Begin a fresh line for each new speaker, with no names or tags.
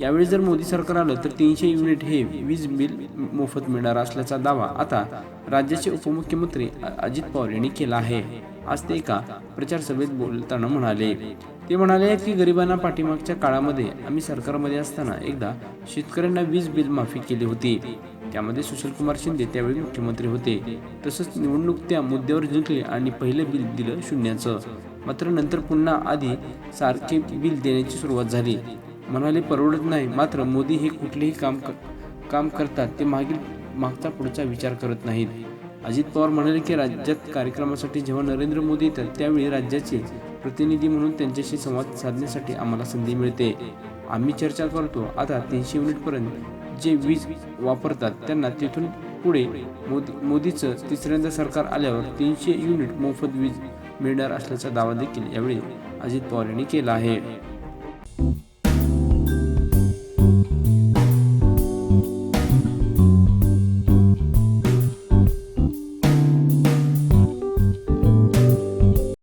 यावेळी जर मोदी सरकार आलं तर तीनशे युनिट हे वीज बिल मोफत मिळणार असल्याचा दावा आता राज्याचे उपमुख्यमंत्री अजित पवार यांनी केला आहे. आज ते एका प्रचार सभेत बोलताना म्हणाले. ते म्हणाले की गरिबांना पाठीमागच्या काळामध्ये आम्ही सरकारमध्ये असताना एकदा शेतकऱ्यांना वीज बिल माफी केली होती. त्यामध्ये सुशीलकुमार शिंदे त्यावेळी मुख्यमंत्री होते. तसंच निवडणूक त्या मुद्द्यावर जिंकले आणि पहिलं बिल दिलं शून्याचं. मात्र नंतर पुन्हा आधी सारखे बिल देण्याची सुरुवात झाली. म्हणाले परवडत नाही. मात्र मोदी हे कुठलेही काम क- काम करतात ते मागील मागचा पुढचा विचार करत नाहीत. अजित पवार म्हणाले की राज्यात कार्यक्रमासाठी जेव्हा नरेंद्र मोदी येतात त्यावेळी राज्याचे प्रतिनिधी म्हणून त्यांच्याशी संवाद साधण्यासाठी आम्हाला संधी मिळते. आम्ही चर्चा करतो. आता तीनशे युनिटपर्यंत जे वीज वापरतात त्यांना तिथून पुढे मोदी मोदीचं तिसऱ्यांदा सरकार आल्यावर तीनशे युनिट मोफत वीज मिळणार असल्याचा दावा देखील यावेळी अजित पवार यांनी केला आहे.